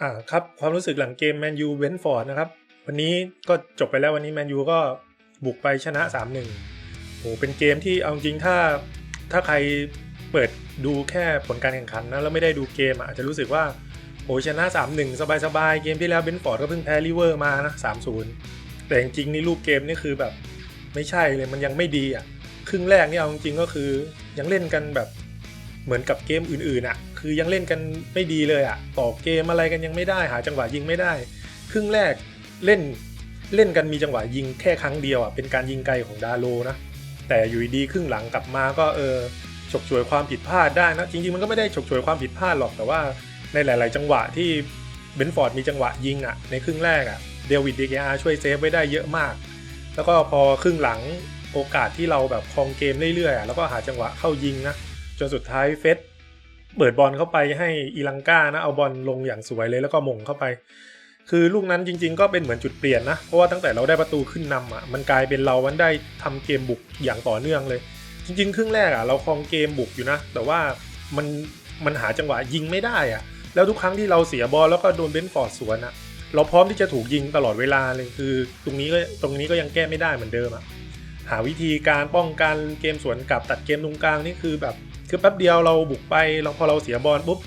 อ่าครับความรู้สึกหลังเกมแมนยูเวนฟอร์ดนะครับ วันนี้ก็จบไปแล้ววันนี้แมนยูก็บุกไปชนะ 3-1โหเป็นเกมที่เอาจริงถ้าถ้าใครเปิดดูแค่ผลการแข่งขันนะแล้วไม่ได้ดูเกมอะอาจจะรู้สึกว่าโหชนะ 3-1 สบายๆ เกมที่แล้วเบนฟอร์ดก็เพิ่งแพ้ลิเวอร์มานะ3-0 แต่จริงๆนี่รูปเกมนี่คือแบบไม่ใช่เลยมันยังไม่ดีอะครึ่งแรกนี่เอาจริงๆก็คือยังเล่นกันแบบเหมือนกับเกมอื่นๆอะคือยังเล่นกันไม่ดีเลยอะต่อเกมอะไรกันยังไม่ได้หาจังหวะยิงไม่ได้ ครึ่งแรกเล่นเล่นกันมีจังหวะยิงแค่ครั้งเดียวอะเป็นการยิงไกลของดาโลนะแต่อยู่ดีครึ่งหลังกลับมาก็เออฉกฉวยความผิดพลาดได้นะจริงๆมันก็ไม่ได้ฉกฉวยความผิดพลาดหรอกแต่ว่าในหลาย ๆ จังหวะที่เบนฟอร์ดมีจังหวะยิงอะในครึ่งแรกอะเดวิดดีเกอาช่วยเซฟไว้ได้เยอะมาก แล้วก็พอครึ่งหลังโอกาสที่เราแบบครองเกมเรื่อยๆแล้วก็หาจังหวะเข้ายิงนะจนสุดท้ายเฟส เปิดบอลเข้าไปให้อีลังกานะเอาบอลลงอย่างสวยเลยแล้วก็มงเข้าไป คือลูกนั้นจริง ๆ ก็เป็นเหมือนจุดเปลี่ยนนะ เพราะว่าตั้งแต่เราได้ประตูขึ้นนำอะมันกลายเป็นเรามันได้ทำเกมบุกอย่างต่อเนื่องเลย จริง ๆ ครึ่งแรกอะเราครองเกมบุกอยู่นะ แต่ว่ามันมันหาจังหวะยิงไม่ได้อะ แล้วทุกครั้งที่เราเสียบอลแล้วก็โดนเบนฟอร์ดสวนอะเราพร้อมที่จะถูกยิงตลอดเวลาเลยคือ ตรงนี้ก็ตรงนี้ก็ยังแก้ไม่ได้เหมือนเดิมอะหาวิธีการป้องกันเกมสวนกลับตัดเกมตรงกลางนี่คือแบบ คือแป๊บเดียวเราบุกไปเราพอเราเสียบอลปุ๊บ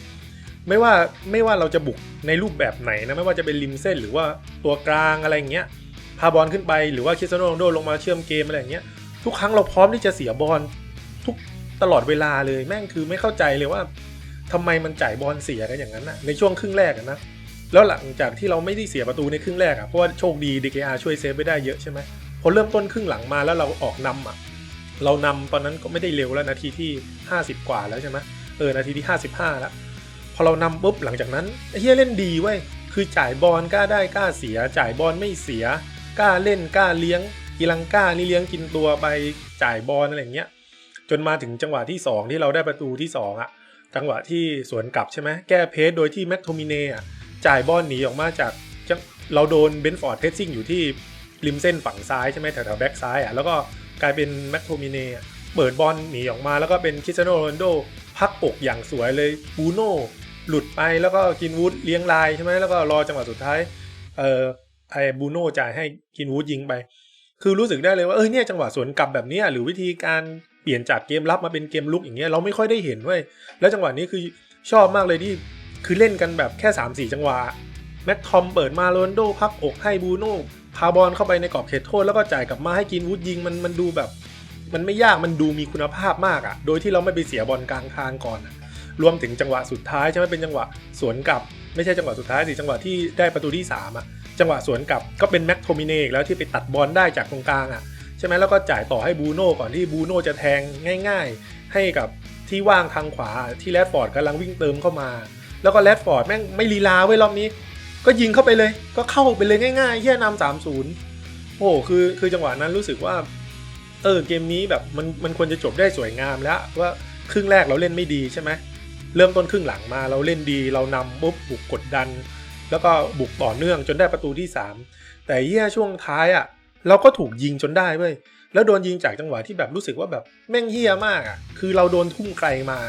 ไม่ว่าไม่ว่าเราจะบุกในรูปแบบไหนนะไม่ว่าจะเป็นริมเส้นหรือว่าตัวกลางอะไรอย่างเงี้ยพาบอลขึ้นไปหรือว่าคริสโนโรนัลโดลงมาเชื่อมเกมอะไรอย่างเงี้ยทุกครั้งเราพร้อมที่จะเสียบอลทุกตลอดเวลาเลยแม่งคือไม่เข้าใจเลยว่าทำไมมันจ่ายบอลเสียกันอย่างนั้นนะในช่วงครึ่งแรกนะแล้วหลังจากที่เราไม่ได้เสียประตูในครึ่งแรกอะเพราะว่าโชคดี DKR ช่วยเซฟไปได้เยอะใช่ไหมพอเริ่มต้นครึ่งหลังมาแล้วเราออกนำอะ เรานำตอนนั้นก็ไม่ได้เร็วแล้วนาทีที่ 50 กว่าแล้วใช่ไหมเออนาทีที่ 55 แล้ว พอเรานำปุ๊บหลังจากนั้นเฮียเล่นดีเว้ยคือจ่ายบอลกล้าได้กล้าเสีย จ่ายบอลไม่เสียกล้าเล่นกล้าเลี้ยงกีลังก้านี่เลี้ยงกินตัวไปจ่ายบอลอะไรอย่างเงี้ยจนมาถึงจังหวะที่ 2 ที่เราได้ประตูที่ 2อะจังหวะที่สวนกลับใช่ไหมแก้เพสโดยที่แม็กโทมิเน่จ่ายบอลหนีออกมาจากเราโดนเบนฟอร์ดเพสซิ่งอยู่ที่ริมเส้นฝั่งซ้ายใช่ไหมแถวๆแบ็กซ้ายอะแล้วก็ กลายเป็นแม็กโทมิเน่เปิดบอลหนีออกมาแล้วก็เป็นคริสเตโนโรนโดพักอกอย่างสวยเลยบูโน่หลุดไปแล้วก็กินวูดเลี้ยงลายใช่ไหมแล้วก็รอจังหวะสุดท้ายเออไอ้บูโน่จ่ายให้กินวูดยิงไป คือรู้สึกได้เลยว่าเออเนี่ยจังหวะสวนกลับแบบนี้หรือวิธีการเปลี่ยนจากเกมรับมาเป็นเกมลุกอย่างเงี้ยเราไม่ค่อยได้เห็นเว้ยแล้วจังหวะนี้คือชอบมากเลยที่คือเล่นกันแบบแค่ 3 4 จังหวะแม็กทอมเปิดมาโรนโดพักอกให้บูโน่ พาบอลเข้าไปในกรอบเขตโทษแล้วก็จ่ายกลับมาให้กินวูดยิงมันมันดูแบบ มันไม่ยากมันดูมีคุณภาพมากอะ่ะ โดยที่เราไม่ไปเสียบอลกลางทางก่อน รวมถึงจังหวะสุดท้ายใช่ไหมเป็นจังหวะสวนกลับ ไม่ใช่จังหวะสุดท้ายสิจังหวะที่ได้ประตูที่3อะจังหวะสวนกลับก็เป็นแม็กโทมิเน่แล้วที่ไปตัดบอลได้จากตรงกลางอะใช่ไหมแล้วก็จ่ายต่อให้บูโน่ก่อนที่บูโน่จะแทงง่าย ๆ ให้กับที่ว่างทางขวาที่แรดฟอร์ดกำลังวิ่งเติมเข้ามา แล้วก็แรดฟอร์ดแม่งไม่ลีลาไว้รอบนี้ ก็ยิงเข้าไปเลย ก็เข้าไปเลยง่ายๆเฮียนำสามศูนย์โอ้โหคือคือจังหวะนั้นรู้สึกว่า เออเกมนี้แบบมันมันควรจะจบได้สวยงามแล้วว่าครึ่งแรกเราเล่นไม่ดีใช่ไหมเริ่มต้นครึ่งหลังมาเราเล่นดีเรานำปุ๊บบุกกดดัน แล้วก็บุกต่อเนื่องจนได้ประตูที่ 3 แต่เฮียช่วงท้ายอะ่ะ เราก็ถูกยิงจนได้เว้ยแล้วโดนยิงจากจังหวะที่แบบรู้สึกว่าแบบแม่งเฮียมากอะ่ะคือเราโดนทุ่มไกลมา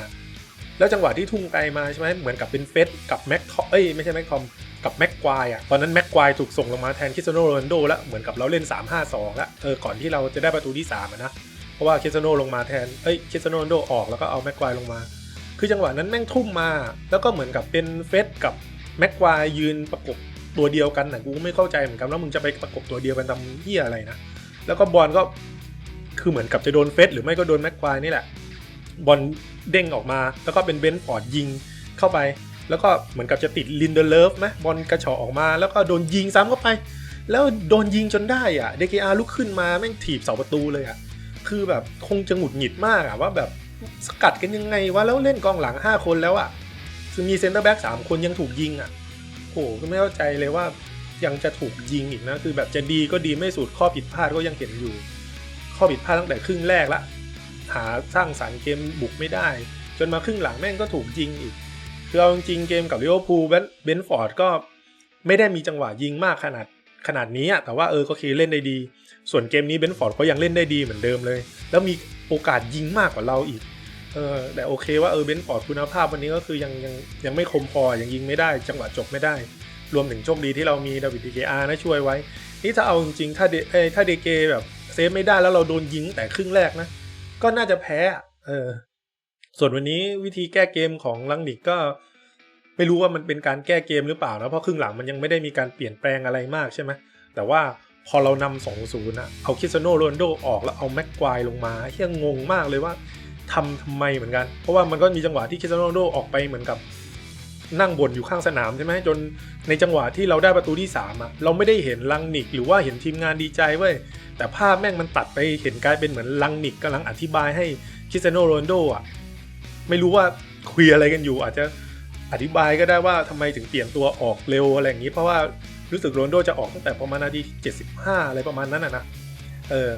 แล้วจังหวะที่ทุ่มไกลมาใช่ไหมเหมือนกับเป็นเฟสกับแม็กทอเอ้ยไม่ใช่แม็กทอม กับแม็กควายอะตอนนั้นแม็กควายถูกส่งลงมาแทนคริสเตโนโรนัลโดแล้วเหมือนกับเราเล่น 3-5-2 แล้วเออก่อนที่เราจะได้ประตูที่3นะเพราะว่าคริสเตโนลงมาแทนเอ้ยคริสเตโนโรนัลโดออกแล้วก็เอาแม็กควายลงมา คือจังหวะนั้นแม่งทุ่มมา แล้วก็เหมือนกับเป็นเฟสกับแม็กควายยืนประกบตัวเดียวกันนะกูไม่เข้าใจเหมือนกันว่ามึงจะไปประกบตัวเดียวกันทำเหี้ยอะไรนะแล้วก็บอลก็คือเหมือนกับจะโดนเฟสหรือไม่ก็โดนแม็กควายนี่แหละบอลเด้งออกมา แล้วก็เป็นเบนฟอร์ดยิงเข้าไป แล้วก็เหมือนกับจะติดลินเดอร์เลิฟไหมบอลกระเฉาะออกมา แล้วก็โดนยิงซ้ำเข้าไป แล้วโดนยิงจนได้อะเดกอาลุกขึ้นมาแม่งถีบเสาประตูเลยอะคือแบบคงจะหงุดหงิดมากอะว่าแบบสกัดกันยังไงวะแล้วเล่นกองหลัง 5 คนแล้วอะคือมีเซนเตอร์แบ็กสามคนยังถูกยิงอะโหก็ไม่เข้าใจเลยว่ายังจะถูกยิงอีกนะ คือแบบจะดีก็ดีไม่สุดข้อผิดพลาดก็ยังเห็นอยู่ ข้อผิดพลาดตั้งแต่ครึ่งแรกละหาสร้างสารรค์เกมบุกไม่ได้ จนมาครึ่งหลังแม่งก็ถูกยิงอีก คือเอาจริงเกมกับลิเวอร์พูลเบนฟอร์ดก็ไม่ได้มีจังหวะยิงมากขนาดขนาดนี้อะแต่ว่าเออก็คือเล่นได้ดี ส่วนเกมนี้เบนฟอร์ดก็ยังเล่นได้ดีเหมือนเดิมเลย แล้วมีโอกาสยิงมากกว่าเราอีกเออแต่โอเคว่าเออเบนฟอร์ดคุณภาพวันนี้ก็คือยังยังยังไม่คมพอยังยิงไม่ได้ จังหวะจบไม่ได้ รวมถึงโชคดีที่เรามีดาวิดดีเกอาร์นะช่วยไว้ นี่ถ้าเอาจริงๆถ้าเดเอ้ถ้าเดเกแบบเซฟไม่ได้แล้วเราโดนยิงแต่ครึ่งแรกนะ ก็น่าจะแพ้อะเออ ส่วนวันนี้วิธีแก้เกมของลังนิกก็ ไม่รู้ว่ามันเป็นการแก้เกมหรือเปล่านะเพราะครึ่งหลังมันยังไม่ได้มีการเปลี่ยนแปลงอะไรมากใช่ไหมแต่ว่าพอเรานำสองศูนย์อะเอาคิสเตยโนโรนโดออกแล้วเอาแม็กควายลงมาเฮี้ยงงมากเลยว่าทำทำไมเหมือนกัน เพราะว่ามันก็มีจังหวะที่คิสเตยโนโรนโดออกไปเหมือนกับนั่งบ่นอยู่ข้างสนามใช่ไหมจนในจังหวะที่เราได้ประตูที่3อะเราไม่ได้เห็นลังนิกหรือว่าเห็นทีมงานดีใจเว้ยแต่ภาพแม่งมันตัดไปเห็นกลายเป็นเหมือนลังนิกกำลังอธิบายให้คิสเตยโนโรนโดอะ ไม่รู้ว่าคุยอะไรกันอยู่ อาจจะอธิบายก็ได้ว่าทำไมถึงเปลี่ยนตัวออกเร็วอะไรอย่างนี้ เพราะว่ารู้สึกโรนโดจะออกตั้งแต่ประมาณนาที75 อะไรประมาณนั้นนะนะเออ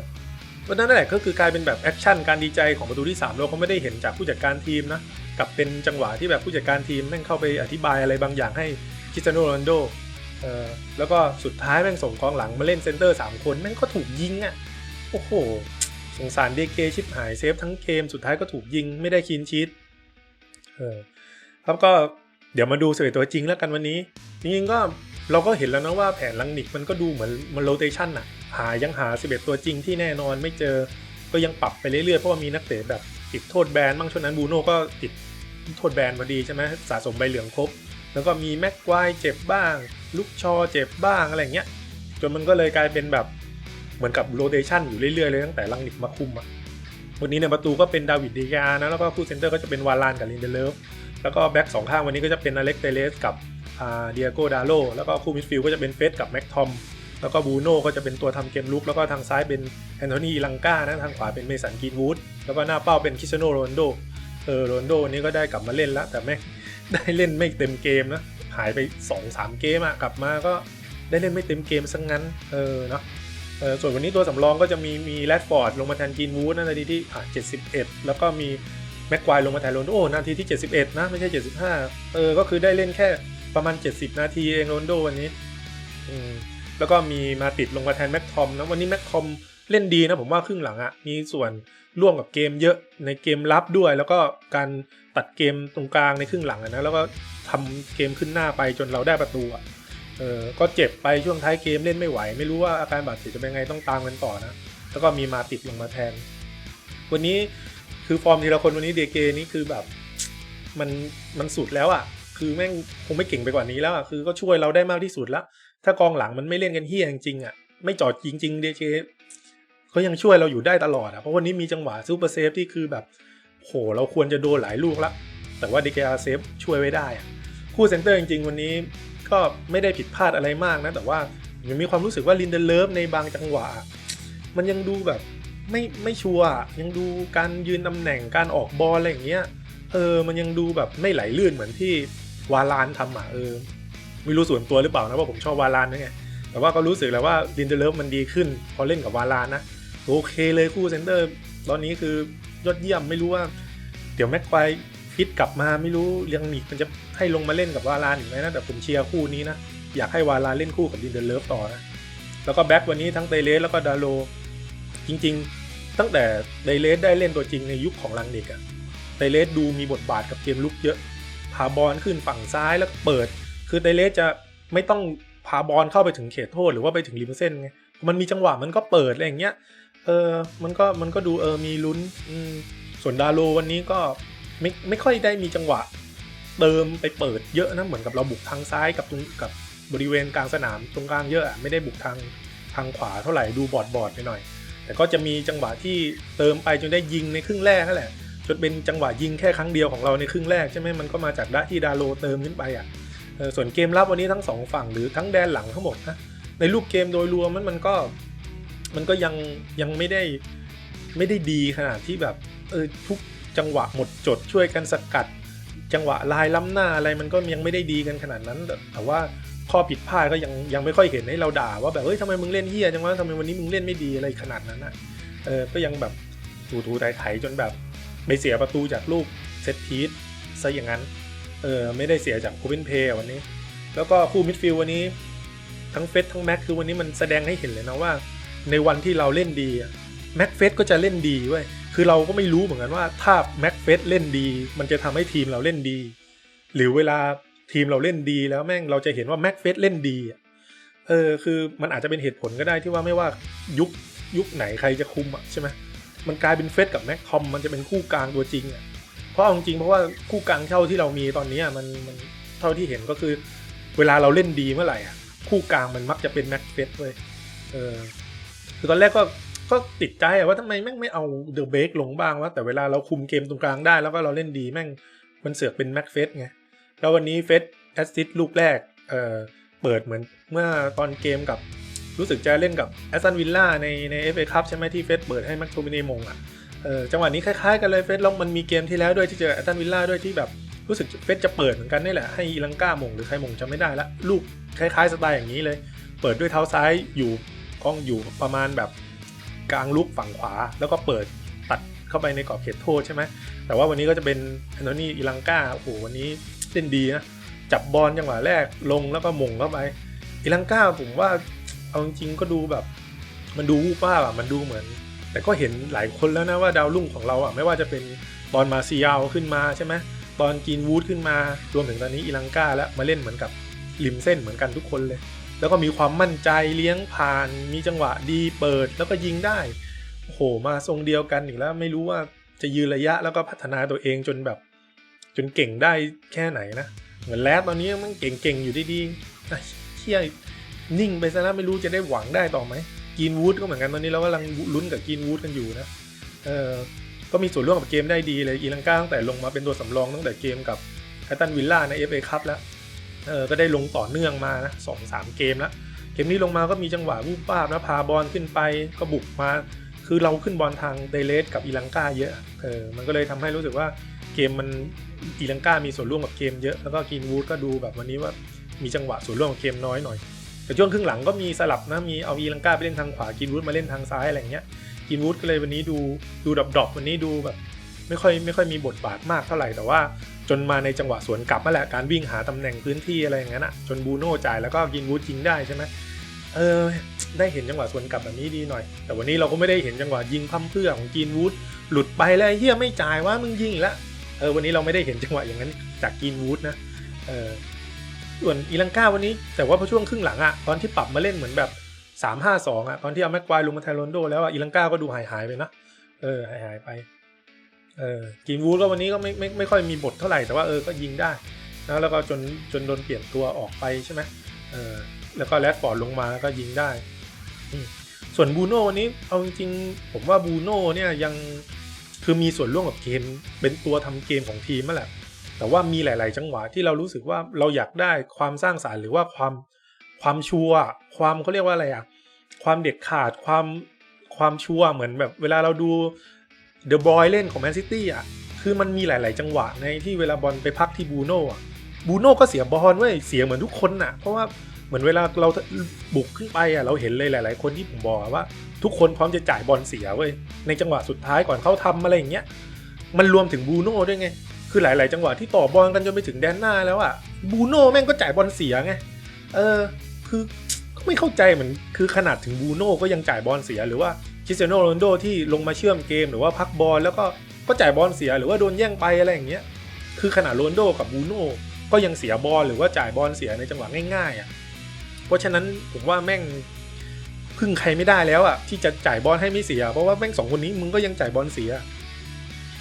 วันนั้นนั่นแหละก็คือกลายเป็นแบบแอคชั่นการดีใจของประตูที่ 3 เราก็ไม่ได้เห็นจากผู้จัดการทีมนะกับเป็นจังหวะที่แบบผู้จัดการทีมแม่งเข้าไปอธิบายอะไรบางอย่างให้คริสเตียโนโรนโดเออแล้วก็สุดท้ายแม่งส่งกองหลังมาเล่นเซนเตอร์ 3 คนแม่งก็ถูกยิงอะ่ะโอ้โห สงสารเดเกชิบหายเซฟทั้งเกมสุดท้ายก็ถูกยิงไม่ได้คีนชีตเออครับก็เดี๋ยวมาดูสเตตัวจริงแล้วกันวันนี้ จริงๆก็เราก็เห็นแล้วนะว่าแผนลังนิกมันก็ดูเหมือนมันโรเตชันอะหายังหา11ตัวจริงที่แน่นอนไม่เจอ ก็ยังปรับไปเรื่อยๆ เพราะว่ามีนักเตะแบบติดโทษแบนบ้างช่วงนั้นบูโน่ก็ติดโทษแบนพอดีใช่ไหมสะสมใบเหลืองครบ แล้วก็มีแม็กควายเจ็บบ้างลุกชอเจ็บบ้างอะไรเงี้ยจนมันก็เลยกลายเป็นแบบ เหมือนกับโรเตชันอยู่เรื่อยๆเลยตั้งแต่ลังนิกมาคุมอะวันนี้ในประตูก็เป็นดาวิดดีกานะแล้วก็คู่เซนเตอร์ก็จะเป็นวาลานกับลินเดเลฟแล้วก็แบ็กสองข้างวันนี้ก็จะเป็นอเล็กเตเลสกับเดียโกดาโลแล้วก็คู่มิดฟิลด์ก็จะเป็นเฟสกับแม็กทอมแล้วก็บูโน่ก็จะเป็นตัวทำเกมลุก แล้วก็ทางซ้ายเป็นแอนโทนีลังกานะทางขวาเป็นเมสันกรีนวูดแล้วก็หน้าเป้าเป็นคริสเตียโนโรนโดเออโรนโดวันนี้ก็ได้กลับมาเล่นแล้ว แต่แม่ได้เล่นไม่เต็มเกมนะหายไป 2-3 เกมอะกลับมาก็ได้เล่นไม่เต็มเกมซะงงั้นเออเนาะ ส่วนวันนี้ตัวสำรองก็จะมีมีแรดฟอร์ดลงมาแทนกรีนวูดนาทีที่อะ71 แล้วก็มีแม็กควายลงมาแทนโรนโดนาทีที่ 71 นะไม่ใช่ 75 เออ ก็คือได้เล่นแค่ประมาณ 70 นาทีเองโรนโดวันนี้อืมแล้วก็มีมาติดลงมาแทนแม็กทอมนะวันนี้แม็กทอมเล่นดีนะผมว่าครึ่งหลังอะ่ะมีส่วนร่วมกับเกมเยอะในเกมรับด้วย แล้วก็การตัดเกมตรงกลางในครึ่งหลังะนะแล้วก็ทำเกมขึ้นหน้าไปจนเราได้ประตูอะ่ะ เออก็เจ็บไปช่วงท้ายเกมเล่นไม่ไหว ไม่รู้ว่าอาการบาดเจ็บจะเป็นไงต้องตามกันต่อนะ แล้วก็มีมาติดลงมาแทน วันนี้คือฟอร์มทีละคนวันนี้เดเกนี่คือแบบมันมันสุดแล้วอะ่ะ คือแม่งคงไม่เก่งไปกว่านี้แล้วอะ่ะคือก็ช่วยเราได้มากที่สุดแล้ว ถ้ากองหลังมันไม่เล่นกันเฮี้ยจริงๆอะไม่จอดจริงๆเดเจเขายังช่วยเราอยู่ได้ตลอดอะเพราะวันนี้มีจังหวะซูเปอร์เซฟที่คือแบบโหเราควรจะโดนหลายลูกละแต่ว่าเดเกอาเซฟช่วยไว้ได้อะคู่เซนเตอร์จริงๆวันนี้ ก็ไม่ได้ผิดพลาดอะไรมากนะ แต่ว่ายังมีความรู้สึกว่าลินเดเลิฟในบางจังหวะ มันยังดูแบบไม่ไม่ชัวร์ยังดูการยืนตำแหน่งการออกบอลอะไรอย่างเงี้ยเออมันยังดูแบบไม่ไหลลื่นเหมือนที่วาลานทำอะเออไม่รู้ส่วนตัวหรือเปล่านะว่าผมชอบวาลานนะไงแต่ว่าก็รู้สึกแล้วว่าลินเดเลิฟมันดีขึ้น พอเล่นกับวาลานนะโอเคเลยคู่เซนเตอร์ ตอนนี้คือยอดเยี่ยมไม่รู้ว่า เดี๋ยวแม็กควาย ฟิตกลับมาไม่รู้เรียงนิกมันจะให้ลงมาเล่นกับวาลานอีกไหมนะแต่ผมเชียร์คู่นี้นะ อยากให้วาลานเล่นคู่กับลินเดเลฟต่อนะ แล้วก็แบ็กวันนี้ทั้งเตเลสแล้วก็ดาโล จริง ๆ ตั้งแต่เตเลสได้เล่นตัวจริงในยุคของลังนิกอะเตเลสดูมีบทบาทกับเกมลุกเยอะ พาบอลขึ้นฝั่งซ้ายแล้วเปิด คือเตเลสจะไม่ต้องพาบอลเข้าไปถึงเขตโทษหรือว่าไปถึงริมเส้นไงมันมีจังหวะมันก็เปิดอะไรอย่างเงี้ยเออมันก็มันก็ดูเออมีลุ้นส่วนดาโลวันนี้ก็ ไม่ไม่ค่อยได้มีจังหวะ เติมไปเปิดเยอะนะเหมือนกับเราบุกทางซ้ายกับตรงกับบริเวณกลางสนามตรงกลางเยอะไม่ได้บุกทางทางขวาเท่าไหร่ดูบอดบอดไปหน่อย แต่ก็จะมีจังหวะที่เติมไปจนได้ยิงในครึ่งแรกนั่นแหละจนเป็นจังหวะยิงแค่ครั้งเดียวของเราในครึ่งแรกใช่ไหมมันก็มาจากด้ที่ดาโลเติมขึ้นไปอะส่วนเกมรับวันนี้ทั้งสองฝั่งหรือทั้งแดนหลังทั้งหมดนะในรูปเกมโดยรวมมันมันก็มันก็ยังยังไม่ได้ไม่ได้ดีขนาดที่แบบเออทุก จังหวะหมดจดช่วยกันสกัด จังหวะลายล้ำหน้าอะไรมันก็ยังไม่ได้ดีกันขนาดนั้น แต่ว่าข้อผิดพลาดก็ยังยังไม่ค่อยเห็นให้เราด่าว่าแบบเฮ้ยทำไมมึงเล่นเฮี้ยจังวะทำไมวันนี้มึงเล่นไม่ดีอะไรขนาดนั้นอะเออก็ยังแบบถูๆไถๆจนแบบไปเสียประตูจากลูกเซตพีทซะอย่างนั้นเออไม่ได้เสียจากคูเปนเพย์วันนี้ แล้วก็คู่มิดฟิลด์วันนี้ ทั้งเฟสทั้งแม็กคือวันนี้มันแสดงให้เห็นเลยนะว่า ในวันที่เราเล่นดีแม็กเฟสก็จะเล่นดีเว้ย คือเราก็ไม่รู้เหมือนกันว่าถ้าแม็กเฟสเล่นดี มันจะทำให้ทีมเราเล่นดี หรือเวลาทีมเราเล่นดีแล้วแม่งเราจะเห็นว่าแม็กเฟสเล่นดีเออคือมันอาจจะเป็นเหตุผลก็ได้ที่ว่าไม่ว่ายุคยุคไหนใครจะคุมอะใช่ไหมมันกลายเป็นเฟสกับแม็กคอมมันจะเป็นคู่กลางตัวจริงอะเพราะเอาจริงเพราะว่าคู่กลางเท่าที่เรามีตอนนี้มันมันเท่าที่เห็นก็คือ เวลาเราเล่นดีเมื่อไหร่อะคู่กลางมันมักจะเป็นแม็กเฟสเว้ยเออคือตอนแรกก็ ก็ติดใจอะว่าทำไมแม่งไม่เอาเดอะเบกลงบ้างวะแต่เวลาเราคุมเกมตรงกลางได้ แล้วก็เราเล่นดีแม่งมันเสือกเป็นแม็กเฟสไงแล้ววันนี้เฟสแอสซิสลูกแรกเออเปิดเหมือนเมื่อตอนเกมกับรู้สึกจะเล่นกับแอสตันวิลล่าในในเอฟเอคัพใช่ไหมที่เฟสเปิดให้แม็กโทมินีมงอะเออจังหวะนี้คล้ายๆกันเลยเฟสแล้วมันมีเกมที่แล้วด้วยที่เจอแอสตันวิลล่าด้วยที่แบบรู้สึกเฟสจะเปิดเหมือนกันนี่แหละให้อีลังก้ามงหรือใครมงจำไม่ได้ละลูกคล้ายๆสไตล์อย่างนี้เลย เปิดด้วยเท้าซ้ายอยู่กล้องอยู่ประมาณแบบ กลางลุกฝั่งขวา แล้วก็เปิดตัดเข้าไปในกรอบเขตโทษใช่ไหมแต่ว่าวันนี้ก็จะเป็นแอนนี้อีลังกาโอ้โหวันนี้เล่นดีนะจับบอลจังหวะแรกลงแล้วก็มงเข้าไปอีลังกาผมว่าเอาจริงๆก็ดูแบบ มันดูวูบว่าอะมันดูเหมือน แต่ก็เห็นหลายคนแล้วนะว่าดาวรุ่งของเราอะไม่ว่าจะเป็นตอนมาซียาขึ้นมาใช่ไหมตอนกินวูดขึ้นมารวมถึงตอนนี้อีลังกาแล้วมาเล่นเหมือนกับริมเส้นเหมือนกันทุกคนเลย แล้วก็มีความมั่นใจเลี้ยงผ่าน มีจังหวะดีเปิดแล้วก็ยิงได้โอ้โหมาทรงเดียวกันอีกแล้วไม่รู้ว่าจะยืนระยะแล้วก็พัฒนาตัวเองจนแบบ จนเก่งได้แค่ไหนนะ เหมือนแลดตอนนี้มันเก่งๆอยู่ดีๆเชี่ยนิ่งไปซะแล้วไม่รู้จะได้หวังได้ต่อไหมกินวูดก็เหมือนกันตอนนี้เรากำลังลุ้นกับกินวูดกันอยู่นะเออก็มีส่วนร่วมกับเกมได้ดีเลยอีลังกาตั้งแต่ลงมาเป็นตัวสำรองตั้งแต่เกมกับแอตตันวิลล่าใน FA คัพแล้ว เออก็ได้ลงต่อเนื่องมานะสองสามเกมแล้วเกมนี้ลงมาก็มีจังหวะวูบป้าบนะพาบอลขึ้นไปก็บุกมา คือเราขึ้นบอลทางเตเลสกับอีลังกาเยอะเออมันก็เลยทำให้รู้สึกว่าเกมมันอีลังกามีส่วนร่วมกับเกมเยอะแล้วก็กินวูดก็ดูแบบวันนี้ว่ามีจังหวะส่วนร่วมกับเกมน้อยหน่อยแต่ช่วงครึ่งหลังก็มีสลับนะมีเอาอีลังกาไปเล่นทางขวากินวูดมาเล่นทางซ้ายอะไรเงี้ยกินวูดก็เลยวันนี้ดูดูดรอปๆวันนี้ดูแบบ ไม่ค่อยไม่ค่อยมีบทบาทมากเท่าไหร่แต่ว่า จนมาในจังหวะสวนกลับนั่นแหละการวิ่งหาตำแหน่งพื้นที่อะไรอย่างนั้นอะจนบูโน่จ่ายแล้วก็กินวูดยิงได้ใช่ไหมเออได้เห็นจังหวะสวนกลับแบบนี้ดีหน่อย แต่วันนี้เราก็ไม่ได้เห็นจังหวะยิงพั่มเพื่อของกินวูดหลุดไปแล้วเฮียไม่จ่ายว่ามึงยิงแล้วเออวันนี้เราไม่ได้เห็นจังหวะอย่างนั้นจากกินวูดนะเออส่วนอีลังกาวันนี้แต่ว่าพอช่วงครึ่งหลังอะตอนที่ปรับมาเล่นเหมือนแบบ3 5 2อะตอนที่เอาแม็กควายลงมาแทนโรนโดแล้วอะอีลังกาก็ดูหายหายไปนะเออหายหายไป เออกินวูดก็วันนี้ก็ไม่ไม่ไม่ค่อยมีบทเท่าไหร่แต่ว่าเออก็ยิงได้นะแล้วก็จนจนโดนเปลี่ยนตัวออกไปใช่ไหมเออแล้วก็แรดฟอร์ดลงมาแล้วก็ยิงได้ ส่วนบูโน่วันนี้เอาจริงๆผมว่าบูโน่เนี่ยยังคือมีส่วนร่วมกับเกมเป็นตัวทำเกมของทีมนั่นแหละ แต่ว่ามีหลาย ๆ จังหวะที่เรารู้สึกว่าเราอยากได้ความสร้างสารรค์หรือว่าความความชัวความเขาเรียกว่าอะไรอะความเด็ดขาดความความชัวเหมือนแบบ เวลาเราดู เดอะบอยเล่นของแมนซิตี้อะคือมันมีหลาย ๆ จังหวะในที่เวลาบอลไปพักที่บูโน่อะบูโน่ก็เสียบอลเว้ยเสียเหมือนทุกคนน่ะ เพราะว่าเหมือนเวลาเราบุกขึ้นไปอะเราเห็นเลยหลาย ๆ คนที่ผมบอกว่า ทุกคนพร้อมจะจ่ายบอลเสียเว้ยในจังหวะสุดท้ายก่อนเขาทำอะไรอย่างเงี้ยมันรวมถึงบูโน่ด้วยไง คือหลาย ๆ จังหวะที่ต่อบอลกันจนไปถึงแดนหน้าแล้วอะบูโน่แม่งก็จ่ายบอลเสียไงเออคือไม่เข้าใจเหมือนคือขนาดถึงบูโน่ก็ยังจ่ายบอลเสียหรือว่า คริสเตียโนโรนโดที่ลงมาเชื่อมเกมหรือว่าพักบอลแล้วก็ก็จ่ายบอลเสียหรือว่าโดนแย่งไปอะไรอย่างเงี้ยคือขนาดโรนโดกับบูโน่ก็ยังเสียบอลหรือว่าจ่ายบอลเสียในจังหวะง่ายๆอะเพราะฉะนั้นผมว่าแม่งพึ่งใครไม่ได้แล้วอะที่จะจ่ายบอลให้ไม่เสีย เพราะว่าแม่งสองคนนี้มึงก็ยังจ่ายบอลเสีย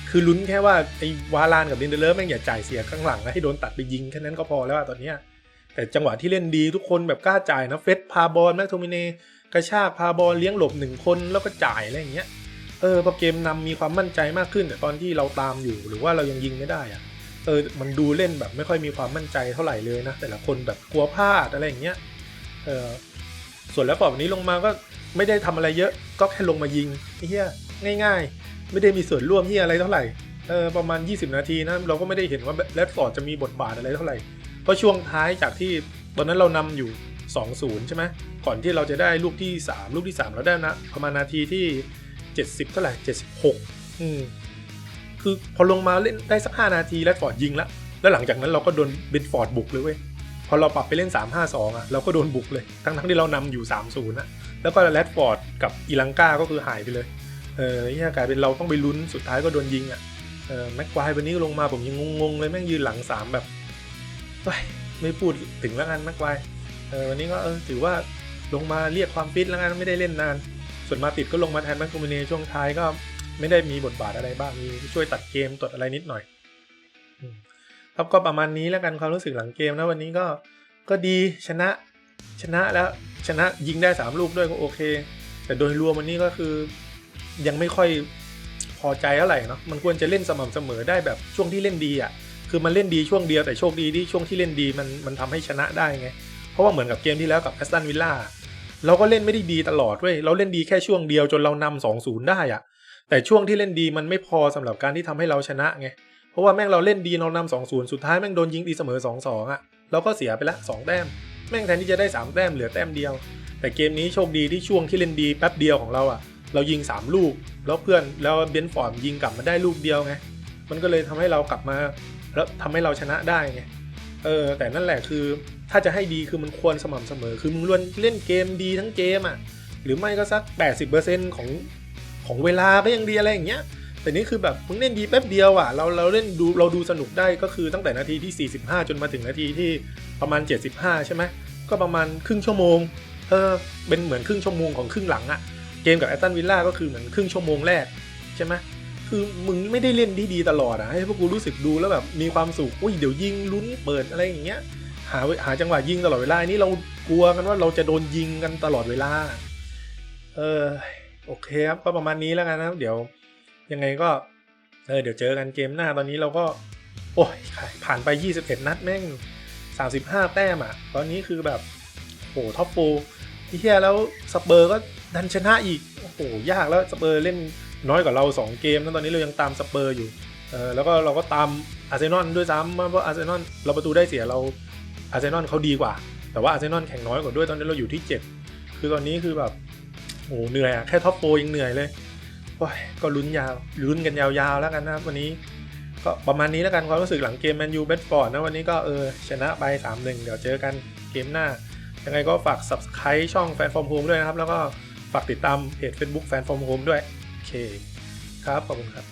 คือลุ้นแค่ว่าไอ้วาลานกับเดนเดเลอร์แม่งอย่าจ่ายเสียข้างหลังแล้วให้โดนตัดไปยิงแค่นั้นก็พอแล้วอะตอนเนี้ยแต่จังหวะที่เล่นดีทุกคนแบบกล้าจ่ายนะเฟสพาบอลแม็กโทมิเน กระชากพาบอลเลี้ยงหลบหนึ่งคนแล้วก็จ่ายอะไรอย่างเงี้ยเออพอเกมนำมีความมั่นใจมากขึ้นแต่ตอนที่เราตามอยู่หรือว่าเรายังยิงไม่ได้อะเออมันดูเล่นแบบไม่ค่อยมีความมั่นใจเท่าไหร่เลยนะแต่ละคนแบบกลัวพลาดอะไรอย่างเงี้ยเออส่วนแล้วพอวันนี้ลงมาก็ไม่ได้ทำอะไรเยอะก็แค่ลงมายิงเฮียง่าย ๆ ไม่ได้มีส่วนร่วมเฮียอะไรเท่าไหร่เออประมาณ 20 นาทีนะเราก็ไม่ได้เห็นว่าแรดฟอร์ดจะมีบทบาทอะไรเท่าไหร่เพราะช่วงท้ายจากที่ตอนนั้นเรานำอยู่ 2-0 ใช่ไหมก่อนที่เราจะได้ลูกที่ 3 ลูกที่ 3 เราได้นะประมาณนาทีที่ 70 เท่าไหร่ 76 อืมคือพอลงมาเล่นได้สัก 5 นาทีแรดฟอร์ดยิงล้วแล้วหลังจากนั้นเราก็โดนเบนฟอร์ดบุกเลยเว้ยพอเราปรับไปเล่น 3-5-2อะเราก็โดนบุกเลย ทั้งทั้งที่เรานำอยู่ 3-0นะแล้วก็แรดฟอร์ดกับอีลังกาก็คือหายไปเลย เออเหียกลายเป็นเราต้องไปลุ้นสุดท้ายก็โดนยิงอะเออแม็กควายวันนี้ลงมาผมยังงงๆเลยแม่งยืนหลังสามแบบไม่พูดถึงแล้วกันแม็กควาย เออวันนี้ก็เออถือว่าลงมาเรียกความฟิตแล้วกันไม่ได้เล่นนาน ส่วนมาติดก็ลงมาแทนแม็กคูมิเนช่วงท้ายก็ไม่ได้มีบทบาทอะไรบ้างมีช่วยตัดเกมตรวจอะไรนิดหน่อยครับก็ประมาณนี้แล้วกันความรู้สึกหลังเกมนะวันนี้ก็ก็ดีชนะชนะแล้วชนะยิงได้สามลูกด้วยก็โอเค แต่โดยรวมวันนี้ก็คือยังไม่ค่อยพอใจเท่าไหร่เนาะมันควรจะเล่นสม่ำเสมอได้แบบช่วงที่เล่นดีอะ่ะคือมันเล่นดีช่วงเดียวแต่โชคดีที่ช่วงที่เล่นดีมันมันทำให้ชนะได้ไง เพราะว่าเหมือนกับเกมที่แล้วกับแอสตันวิลล่าเราก็เล่นไม่ได้ดีตลอดเว้ยเราเล่นดีแค่ช่วงเดียวจนเรานำสองศูนย์ได้อะแต่ช่วงที่เล่นดีมันไม่พอสำหรับการที่ทำให้เราชนะไงเพราะว่าแม่งเราเล่นดีเรานำสองศูนย์สุดท้ายแม่งโดนยิงตีเสมอสองสองอะเราก็เสียไปละสองแต้มแม่งแทนที่จะได้3แต้มเหลือแต้มเดียว แต่เกมนี้โชคดีที่ช่วงที่เล่นดีแป๊บเดียวของเราอะ เรายิง3ลูก แล้วเพื่อนแล้วเบนฟอร์ดยิงกลับมาได้ลูกเดียวไงมันก็เลยทำให้เรากลับมาแล้วทำให้เราชนะได้ไง เออแต่นั่นแหละคือถ้าจะให้ดีคือมันควรสม่ำเสมอ คือมึงล้วนเล่นเกมดีทั้งเกมอะ หรือไม่ก็สัก 80%ของของเวลาก็ยังดีอะไรอย่างเงี้ย แต่นี่คือแบบมึงเล่นดีแป๊บเดียวอะ เราเราเล่นดูเราดูสนุกได้ก็คือตั้งแต่นาทีที่ 45 จนมาถึงนาทีที่ประมาณ 75 ใช่ไหมก็ประมาณครึ่งชั่วโมง เออเป็นเหมือนครึ่งชั่วโมงของครึ่งหลังอะ เกมกับแอตตันวิลล่าก็คือเหมือนครึ่งชั่วโมงแรกใช่ไหม คือมึงไม่ได้เล่นที่ดีตลอดอะให้พวกกูรู้สึกดูแล้วแบบมีความสุขอุ้ยเดี๋ยวยิงลุ้นเปิดอะไรอย่างเงี้ยหาหาจังหวะยิงตลอดเวลาอันนี้เรากลัวกันว่าเราจะโดนยิงกันตลอดเวลา เออโอเคครับก็ประมาณนี้แล้วกันนะครับ เดี๋ยวยังไงก็เออเดี๋ยวเจอกันเกมหน้าตอนนี้เราก็ โอ้ยผ่านไป 21 นัดแม่ง 35 แต้มอะ ตอนนี้คือแบบโอ้ท็อปโฟที่เฮียแล้วสเปอร์ก็ดันชนะอีก โอ้โหยากแล้วสเปอร์เล่น น้อยกว่าเรา 2 เกมแล้วตอนนี้เรายังตามสเปอร์อยู่เออแล้วก็เราก็ตามอาร์เซนอลด้วยซ้ำเพราะอาร์เซนอลเราประตูได้เสียเราอาร์เซนอลเขาดีกว่า แต่ว่าอาร์เซนอลแข่งน้อยกว่าด้วยตอนนี้เราอยู่ที่ 7 คือตอนนี้คือแบบโอ้โหเหนื่อยอะแค่ท็อปโฟยังเหนื่อยเลยโอ้ยก็ลุ้นยาวลุ้นกันยาวๆแล้วกันนะครับวันนี้ก็ประมาณนี้แล้วกันความรู้สึกหลังเกมแมนยูเบสฟอร์ดนะวันนี้ก็เออชนะไป3-1เดี๋ยวเจอกันเกมหน้า ยังไงก็ฝาก subscribe ช่องแฟนฟอร์มโฮมด้วยนะครับ แล้วก็ฝากติดตามเพจ Facebook แฟนฟอร์มโฮมด้วย เคครับ ขอบคุณครับ